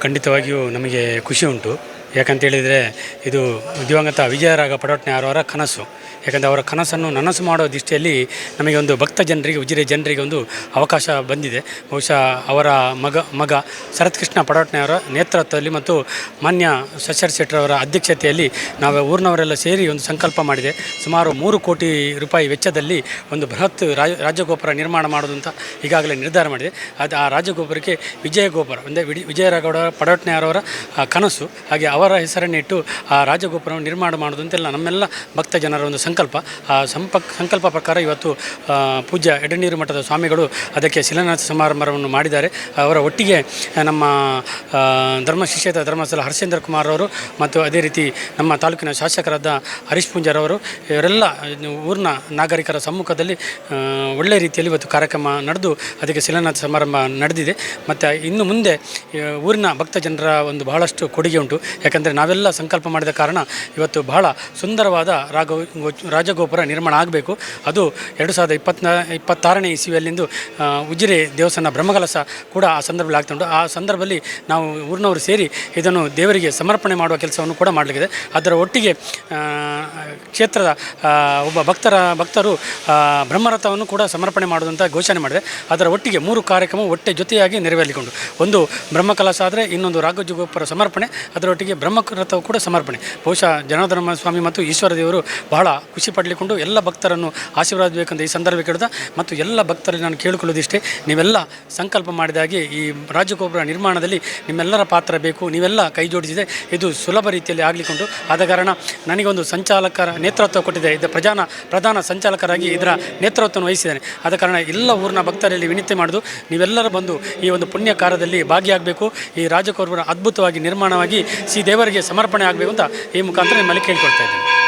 ಖಂಡಿತವಾಗಿಯೂ ನಮಗೆ ಖುಷಿ ಉಂಟು. ಯಾಕಂತೇಳಿದರೆ ಇದು ದಿವಂಗತ ವಿಜಯರಾಗ ಪಡೋಟ್ನೆ ಅವರ ಕನಸು. ಯಾಕಂದರೆ ಅವರ ಕನಸನ್ನು ನನಸು ಮಾಡೋ ದೃಷ್ಟಿಯಲ್ಲಿ ನಮಗೆ ಒಂದು ಭಕ್ತ ಜನರಿಗೆ, ಉಜಿರೆ ಜನರಿಗೆ ಒಂದು ಅವಕಾಶ ಬಂದಿದೆ. ಬಹುಶಃ ಅವರ ಮಗ ಮಗ ಶರತ್ ಕೃಷ್ಣ ಪಡೋಟ್ನೆ ಅವರ ನೇತೃತ್ವದಲ್ಲಿ ಮತ್ತು ಮಾನ್ಯ ಶಶರ್ ಶೆಟ್ಟರವರ ಅಧ್ಯಕ್ಷತೆಯಲ್ಲಿ ನಾವು ಊರಿನವರೆಲ್ಲ ಸೇರಿ ಒಂದು ಸಂಕಲ್ಪ ಮಾಡಿದೆ. ಸುಮಾರು ಮೂರು ಕೋಟಿ ರೂಪಾಯಿ ವೆಚ್ಚದಲ್ಲಿ ಒಂದು ಬೃಹತ್ ರಾಜ, ರಾಜಗೋಪುರ ನಿರ್ಮಾಣ ಮಾಡೋದು ಅಂತ ಈಗಾಗಲೇ ನಿರ್ಧಾರ ಮಾಡಿದೆ. ಅದು ಆ ರಾಜಗೋಪುರಕ್ಕೆ ವಿಜಯ ಗೋಪುರ, ಅಂದರೆ ವಿಡಿ ವಿಜಯರಾಗೌಡ ಪಡೋಟ್ನೆ ಅವರ ಕನಸು. ಹಾಗೆ ಅವರ ಹೆಸರನ್ನಿಟ್ಟು ಆ ರಾಜಗೋಪುರವನ್ನು ನಿರ್ಮಾಣ ಮಾಡೋದು ಅಂತೆಲ್ಲ ನಮ್ಮೆಲ್ಲ ಭಕ್ತ ಜನರ ಒಂದು ಸಂಕಲ್ಪ. ಆ ಸಂಪಕ್, ಸಂಕಲ್ಪ ಪ್ರಕಾರ ಇವತ್ತು ಪೂಜ್ಯ ಎಡನೀರು ಮಠದ ಸ್ವಾಮಿಗಳು ಅದಕ್ಕೆ ಶಿಲಾನ್ಯಾಸ ಸಮಾರಂಭವನ್ನು ಮಾಡಿದ್ದಾರೆ. ಅವರ ಒಟ್ಟಿಗೆ ನಮ್ಮ ಧರ್ಮ ಶಿಷ್ಯದ ಧರ್ಮಸ್ಥಳ ಹರ್ಷೇಂದ್ರ ಕುಮಾರ್ ಅವರು ಮತ್ತು ಅದೇ ರೀತಿ ನಮ್ಮ ತಾಲೂಕಿನ ಶಾಸಕರಾದ ಹರೀಶ್ ಪೂಂಜಾರವರು ಇವರೆಲ್ಲ ಊರಿನ ನಾಗರಿಕರ ಸಮ್ಮುಖದಲ್ಲಿ ಒಳ್ಳೆಯ ಒಳ್ಳೆ ರೀತಿಯಲ್ಲಿ ಇವತ್ತು ಕಾರ್ಯಕ್ರಮ ನಡೆದು ಅದಕ್ಕೆ ಶಿಲಾನ್ಯಾಸ ಸಮಾರಂಭ ನಡೆದಿದೆ. ಮತ್ತು ಇನ್ನು ಮುಂದೆ ಊರಿನ ಭಕ್ತ ಜನರ ಒಂದು ಬಹಳಷ್ಟು ಕೊಡುಗೆ ಉಂಟು. ಯಾಕಂದರೆ ನಾವೆಲ್ಲ ಸಂಕಲ್ಪ ಮಾಡಿದ ಕಾರಣ ಇವತ್ತು ಬಹಳ ಸುಂದರವಾದ ರಾಗ ರಾಜಗೋಪುರ ನಿರ್ಮಾಣ ಆಗಬೇಕು. ಅದು ಎರಡು ಸಾವಿರದ ಇಪ್ಪತ್ನಾ ಇಪ್ಪತ್ತಾರನೇ ಇಸ್ವಿಯಲ್ಲಿಂದು ಉಜಿರೆ ದೇವಸ್ಥಾನ ಬ್ರಹ್ಮಕಲಸ ಕೂಡ ಆ ಸಂದರ್ಭದಲ್ಲಿ ಆಗ್ತಾ ಉಂಟು. ಆ ಸಂದರ್ಭದಲ್ಲಿ ನಾವು ಊರಿನವರು ಸೇರಿ ಇದನ್ನು ದೇವರಿಗೆ ಸಮರ್ಪಣೆ ಮಾಡುವ ಕೆಲಸವನ್ನು ಕೂಡ ಮಾಡಲಿಕ್ಕಿದೆ. ಅದರ ಒಟ್ಟಿಗೆ ಕ್ಷೇತ್ರದ ಒಬ್ಬ ಭಕ್ತರ, ಭಕ್ತರು ಬ್ರಹ್ಮರಥವನ್ನು ಕೂಡ ಸಮರ್ಪಣೆ ಮಾಡುವಂಥ ಘೋಷಣೆ ಮಾಡಿದೆ. ಅದರ ಒಟ್ಟಿಗೆ ಮೂರು ಕಾರ್ಯಕ್ರಮ ಒಟ್ಟೆ ಜೊತೆಯಾಗಿ ನೆರವೇರಿಕೊಂಡು ಒಂದು ಬ್ರಹ್ಮಕಲಸ ಆದರೆ, ಇನ್ನೊಂದು ರಾಘೋಜಗೋಪುರ ಸಮರ್ಪಣೆ. ಅದರೊಟ್ಟಿಗೆ ಬ್ರಹ್ಮರಥವು ಕೂಡ ಸಮರ್ಪಣೆ. ಬಹುಶಃ ಜನಾರ್ದನ ಸ್ವಾಮಿ ಮತ್ತು ಈಶ್ವರ ದೇವರು ಬಹಳ ಖುಷಿ ಪಡಲಿಕೊಂಡು ಎಲ್ಲ ಭಕ್ತರನ್ನು ಆಶೀರ್ವಾದ ಬೇಕಂತ ಈ ಸಂದರ್ಭ ಕೇಳಿದ ಮತ್ತು ಎಲ್ಲ ಭಕ್ತರಲ್ಲಿ ನಾನು ಕೇಳಿಕೊಳ್ಳೋದಿಷ್ಟೇ, ನೀವೆಲ್ಲ ಸಂಕಲ್ಪ ಮಾಡಿದಾಗಿ ಈ ರಾಜಗೋಪುರ ನಿರ್ಮಾಣದಲ್ಲಿ ನಿಮ್ಮೆಲ್ಲರ ಪಾತ್ರ ಬೇಕು, ನೀವೆಲ್ಲ ಕೈ ಜೋಡಿಸಿದೆ ಇದು ಸುಲಭ ರೀತಿಯಲ್ಲಿ ಆಗಲಿಕೊಂಡು ಆದ ಕಾರಣ ನನಗೊಂದು ಸಂಚಾಲಕರ ನೇತೃತ್ವ ಕೊಟ್ಟಿದೆ. ಇದು ಪ್ರಧಾನ ಪ್ರಧಾನ ಸಂಚಾಲಕರಾಗಿ ಇದರ ನೇತೃತ್ವವನ್ನು ವಹಿಸಿದ್ದೇನೆ. ಆದ ಕಾರಣ ಎಲ್ಲ ಊರಿನ ಭಕ್ತರಲ್ಲಿ ವಿನಂತಿ ಮಾಡಿದು, ನೀವೆಲ್ಲರೂ ಬಂದು ಈ ಒಂದು ಪುಣ್ಯ ಕಾರ್ಯದಲ್ಲಿ ಭಾಗಿಯಾಗಬೇಕು, ಈ ರಾಜಗೋಪುರ ಅದ್ಭುತವಾಗಿ ನಿರ್ಮಾಣವಾಗಿ ಸಿ ದೇವರಿಗೆ ಸಮರ್ಪಣೆ ಆಗಬೇಕು ಅಂತ ಈ ಮುಖಾಂತರ ನಿಮ್ಮಲ್ಲಿ ಕೇಳಿಕೊಳ್ತಾ ಇದ್ದೇನೆ.